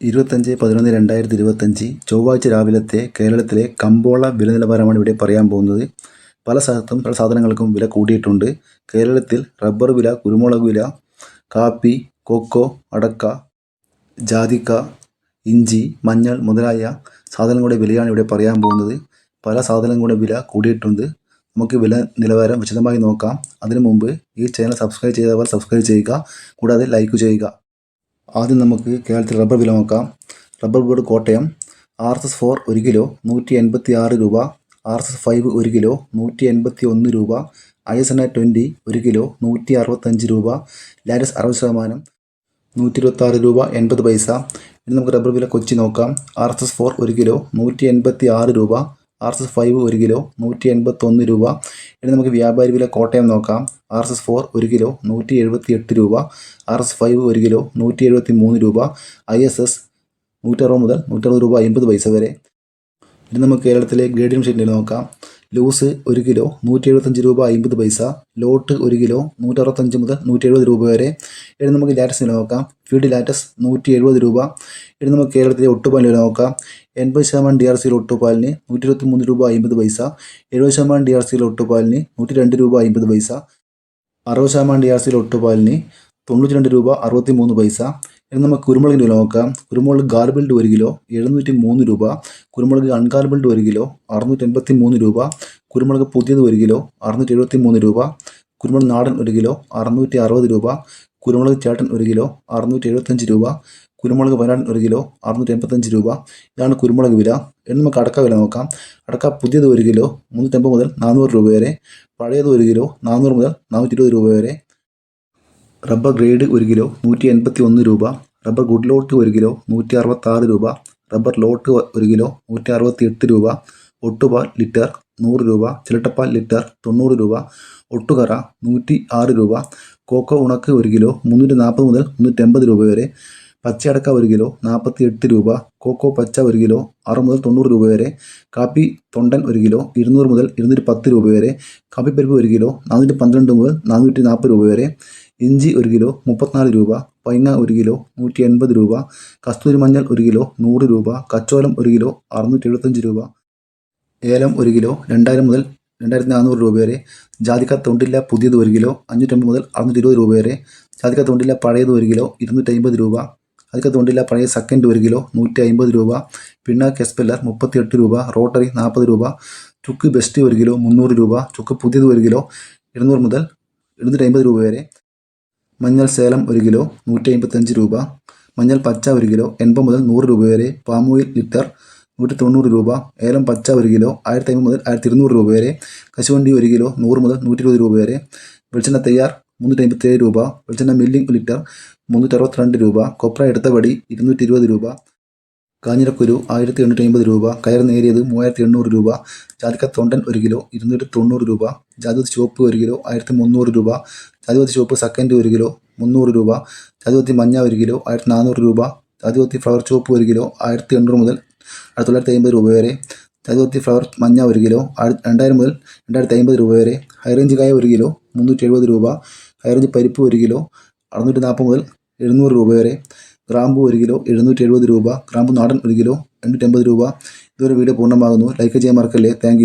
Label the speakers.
Speaker 1: ഇരുപത്തഞ്ച് പതിനൊന്ന് രണ്ടായിരത്തി ഇരുപത്തഞ്ച് ചൊവ്വാഴ്ച രാവിലത്തെ കേരളത്തിലെ കമ്പോള വില നിലവാരമാണ് ഇവിടെ പറയാൻ പോകുന്നത്. പല സ്ഥലത്തും പല സാധനങ്ങൾക്കും വില കൂടിയിട്ടുണ്ട്. കേരളത്തിൽ റബ്ബർ വില കുരുമുളക് വില കാപ്പി കൊക്കോ അടക്ക ജാതിക്ക ഇഞ്ചി മഞ്ഞൾ മുതലായ സാധനങ്ങളുടെ വിലയാണ് ഇവിടെ പറയാൻ പോകുന്നത്. പല സാധനങ്ങളുടെ വില കൂടിയിട്ടുണ്ട്. നമുക്ക് വില നിലവാരം വിശദമായി നോക്കാം. അതിനു മുമ്പ് ഈ ചാനൽ സബ്സ്ക്രൈബ് ചെയ്തവർ സബ്സ്ക്രൈബ് ചെയ്യുക. കൂടാതെ ലൈക്ക് ചെയ്യുക. ആദ്യം നമുക്ക് കേരളത്തിൽ റബ്ബർ വില നോക്കാം. Rubber board Kottayam R S S four ഒരു കിലോ നൂറ്റി എൺപത്തി ആറ് രൂപ. ആർ എസ് എസ് ഫൈവ് ഒരു കിലോ നൂറ്റി എൺപത്തി ഒന്ന് രൂപ. I S N A twenty ഒരു കിലോ നൂറ്റി അറുപത്തഞ്ച് രൂപ. ലാരസ് അറുപത് ശതമാനം നൂറ്റി ഇരുപത്താറ് രൂപ എൺപത് പൈസ. ഇനി നമുക്ക് റബ്ബർ വില കൊച്ചി നോക്കാം. ആർ എസ് എസ് ഫോർ ഒരു കിലോ നൂറ്റി എൺപത്തി ആറ് രൂപ. ആർ എസ് എസ് ഫൈവ് ഒരു കിലോ നൂറ്റി എൺപത്തൊന്ന് രൂപ. ഇനി നമുക്ക് വ്യാപാരി വില കോട്ടയം നോക്കാം. ആർ എസ് എസ് ഫോർ ഒരു കിലോ നൂറ്റി എഴുപത്തി എട്ട് രൂപ. ആർ എസ് ഫൈവ് ഒരു കിലോ നൂറ്റി എഴുപത്തി മൂന്ന് രൂപ. ഐ എസ് എസ് നൂറ്ററുപത് മുതൽ നൂറ്ററുപത് രൂപ അമ്പത് പൈസ വരെ. ഇനി നമുക്ക് കേരളത്തിലെ ഗ്രേഡിയം ഷീറ്റിൽ നോക്കാം. ലൂസ് ഒരു കിലോ നൂറ്റി എഴുപത്തഞ്ച് രൂപ അമ്പത് പൈസ. ലോട്ട് ഒരു കിലോ നൂറ്ററുപത്തഞ്ച് മുതൽ നൂറ്റി എഴുപത് രൂപ വരെ. ഇനി നമുക്ക് ലാറ്റസിൽ നോക്കാം. ഫീഡ് ലാറ്റസ് നൂറ്റി എഴുപത് രൂപ. ഇനി നമുക്ക് കേരളത്തിലെ ഒട്ടുപാലിൽ നോക്കാം. എൺപത് ശതമാനം ഡി ആർ സിയിൽ ഒട്ടുപാലിന് നൂറ്റി ഇരുപത്തി മൂന്ന് രൂപ അമ്പത് പൈസ. എഴുപത് ശതമാനം ഡി ആർ സിയിൽ ഒട്ടുപാലിന് നൂറ്റി രണ്ട് രൂപ അമ്പത് പൈസ. അറുപത് ശതമാനം ഡി ആർ സിയിൽ ഒട്ടുപാലിന് തൊണ്ണൂറ്റി രണ്ട് രൂപ അറുപത്തി മൂന്ന് പൈസ. ഇനി നമുക്ക് കുരുമുളകിന്റെ വില നോക്കാം. കുരുമുളക് ഗാർബിൾഡ് ഒരു കിലോ എഴുന്നൂറ്റി മൂന്ന് രൂപ. കുരുമുളക് അൺഗാർബിൾഡ് ഒരു കിലോ അറുന്നൂറ്റി എൺപത്തി മൂന്ന് രൂപ. കുരുമുളക് പുതിയത് ഒരു കിലോ അറുന്നൂറ്റി എഴുപത്തി മൂന്ന് രൂപ. കുരുമുളക് നാടൻ ഒരു കിലോ അറുന്നൂറ്റി അറുപത് രൂപ. കുരുമുളക് ചേട്ടൻ ഒരു കിലോ അറുന്നൂറ്റി എഴുപത്തഞ്ച് രൂപ. കുരുമുളക് വരാൻ ഒരു കിലോ അറുന്നൂറ്റി എൺപത്തഞ്ച് രൂപ. ഇതാണ് കുരുമുളക് വില. ഇനി നമുക്ക് അടക്ക വില നോക്കാം. അടക്ക പുതിയത് ഒരു കിലോ മുന്നൂറ്റമ്പത് മുതൽ നാനൂറ് രൂപ വരെ. പഴയത് ഒരു കിലോ നാനൂറ് മുതൽ നാനൂറ്റി ഇരുപത് രൂപ വരെ. റബ്ബർ ഗ്രേഡ് ഒരു കിലോ നൂറ്റി എൺപത്തി ഒന്ന് രൂപ. റബ്ബർ ഗുഡ് ലോട്ട് ഒരു കിലോ നൂറ്റി അറുപത്താറ് രൂപ. റബ്ബർ ലോട്ട് ഒരു കിലോ നൂറ്റി അറുപത്തി എട്ട് രൂപ. ഒട്ടുപാൽ ലിറ്റർ നൂറ് രൂപ. ചിരട്ടപ്പാൽ ലിറ്റർ തൊണ്ണൂറ് രൂപ. ഒട്ടുകറ നൂറ്റി ആറ് രൂപ. കോക്കോ ഉണക്ക് ഒരു കിലോ മുന്നൂറ്റി നാൽപ്പത് മുതൽ മുന്നൂറ്റമ്പത് രൂപ വരെ. പച്ചയടക്ക ഒരു കിലോ നാൽപ്പത്തി എട്ട് രൂപ കോക്കോ പച്ച ഒരു കിലോ ആറ് മുതൽ തൊണ്ണൂറ് രൂപ വരെ കാപ്പി തൊണ്ടൻ ഒരു കിലോ ഇരുന്നൂറ് മുതൽ ഇരുന്നൂറ്റി പത്ത് രൂപ വരെ കാപ്പിപ്പരിപ്പ് ഒരു കിലോ നാനൂറ്റി പന്ത്രണ്ട് മുതൽ നാനൂറ്റി നാൽപ്പത് രൂപ വരെ ഇഞ്ചി ഒരു കിലോ മുപ്പത്തിനാല് രൂപ പൈങ്ങ ഒരു കിലോ നൂറ്റി എൺപത് രൂപ കസ്തൂരി മഞ്ഞൾ ഒരു കിലോ നൂറ് രൂപ കച്ചോലം ഒരു കിലോ അറുന്നൂറ്റി എഴുപത്തഞ്ച് രൂപ ഏലം ഒരു കിലോ രണ്ടായിരം മുതൽ രണ്ടായിരത്തി നാനൂറ് രൂപ വരെ ജാതിക്ക തൊണ്ടില്ല പുതിയത് ഒരു കിലോ അഞ്ഞൂറ്റമ്പത് മുതൽ അറുന്നൂറ്റി ഇരുപത് രൂപ വരെ ജാതിക്ക തൊണ്ടില്ല പഴയത് ഒരു കിലോ ഇരുന്നൂറ്റി അമ്പത് രൂപ ജാതിക്ക തൊണ്ടില്ല പഴയ സെക്കൻഡ് ഒരു കിലോ നൂറ്റി അമ്പത് രൂപ. പിണ്ണാക്ക് എസ്പെല്ലർ മുപ്പത്തി എട്ട് രൂപ റോട്ടറി നാൽപ്പത് രൂപ. ചുക്ക് ബെസ്റ്റ് ഒരു കിലോ മുന്നൂറ് രൂപ. ചുക്ക് പുതിയത് ഒരു കിലോ ഇരുന്നൂറ് മുതൽ എഴുന്നൂറ്റി അമ്പത് രൂപ വരെ. മഞ്ഞൾ സേലം ഒരു കിലോ നൂറ്റി അമ്പത്തഞ്ച് രൂപ. മഞ്ഞൾ പച്ച ഒരു കിലോ എൺപത് മുതൽ നൂറ് രൂപ വരെ. പാം ഓയിൽ ലിറ്റർ നൂറ്റി തൊണ്ണൂറ് രൂപ. ഏലം പച്ച ഒരു കിലോ ആയിരത്തി അമ്പത് മുതൽ ആയിരത്തി ഇരുന്നൂറ് രൂപ വരെ. കശുവണ്ടി ഒരു കിലോ നൂറ് മുതൽ നൂറ്റി ഇരുപത് രൂപ വരെ. വെളിച്ചെണ്ണ തയ്യാർ മുന്നൂറ്റി അമ്പത്തേഴ് രൂപ. വെളിച്ചെണ്ണ മില്ലിംഗ് ലിറ്റർ മുന്നൂറ്റി അറുപത്തിരണ്ട് രൂപ കൊപ്ര എടുത്തപടി ഇരുന്നൂറ്റി ഇരുപത് രൂപ കാഞ്ഞിരക്കുരു ആയിരത്തി എണ്ണൂറ്റി അമ്പത് രൂപ കയർ നേരിയത് മൂവായിരത്തി എണ്ണൂറ് രൂപ ജാതിക്ക തൊണ്ടൻ ഒരു കിലോ ഇരുന്നൂറ്റി തൊണ്ണൂറ് രൂപ ജാതിപതി ചുവപ്പ് ഒരു കിലോ ആയിരത്തി മുന്നൂറ് രൂപ ജാതിപതി ചുവപ്പ് സെക്കൻഡ് ഒരു കിലോ മുന്നൂറ് രൂപ ജാതിപതി മഞ്ഞ ഒരു കിലോ ആയിരത്തി നാനൂറ് രൂപ ജാതിപതി ഫ്ലവർ ചുവപ്പ് ഒരു കിലോ ആയിരത്തി എണ്ണൂറ് മുതൽ ആയിരത്തി തൊള്ളായിരത്തി അമ്പത് രൂപ വരെ ജാതിപത്തി ഫ്ലവർ മഞ്ഞ ഒരു കിലോ രണ്ടായിരം മുതൽ രണ്ടായിരത്തി അമ്പത് രൂപ വരെ ഹൈറേഞ്ച് കായ ഒരു കിലോ മുന്നൂറ്റി എഴുപത് രൂപ ഹൈറേഞ്ച് പരിപ്പ് ഒരു കിലോ അറുന്നൂറ്റി നാൽപ്പത് മുതൽ എഴുന്നൂറ് രൂപ വരെ. ഗ്രാമ്പു ഒരു കിലോ എഴുന്നൂറ്റി എഴുപത് രൂപ. ഗ്രാമ്പു നാടൻ ഒരു കിലോ എണ്ണൂറ്റമ്പത് രൂപ. ഇതുവരെ വീഡിയോ പൂർണമാകുന്നു. ലൈക്ക് ചെയ്യാൻ മറക്കല്ലേ. താങ്ക്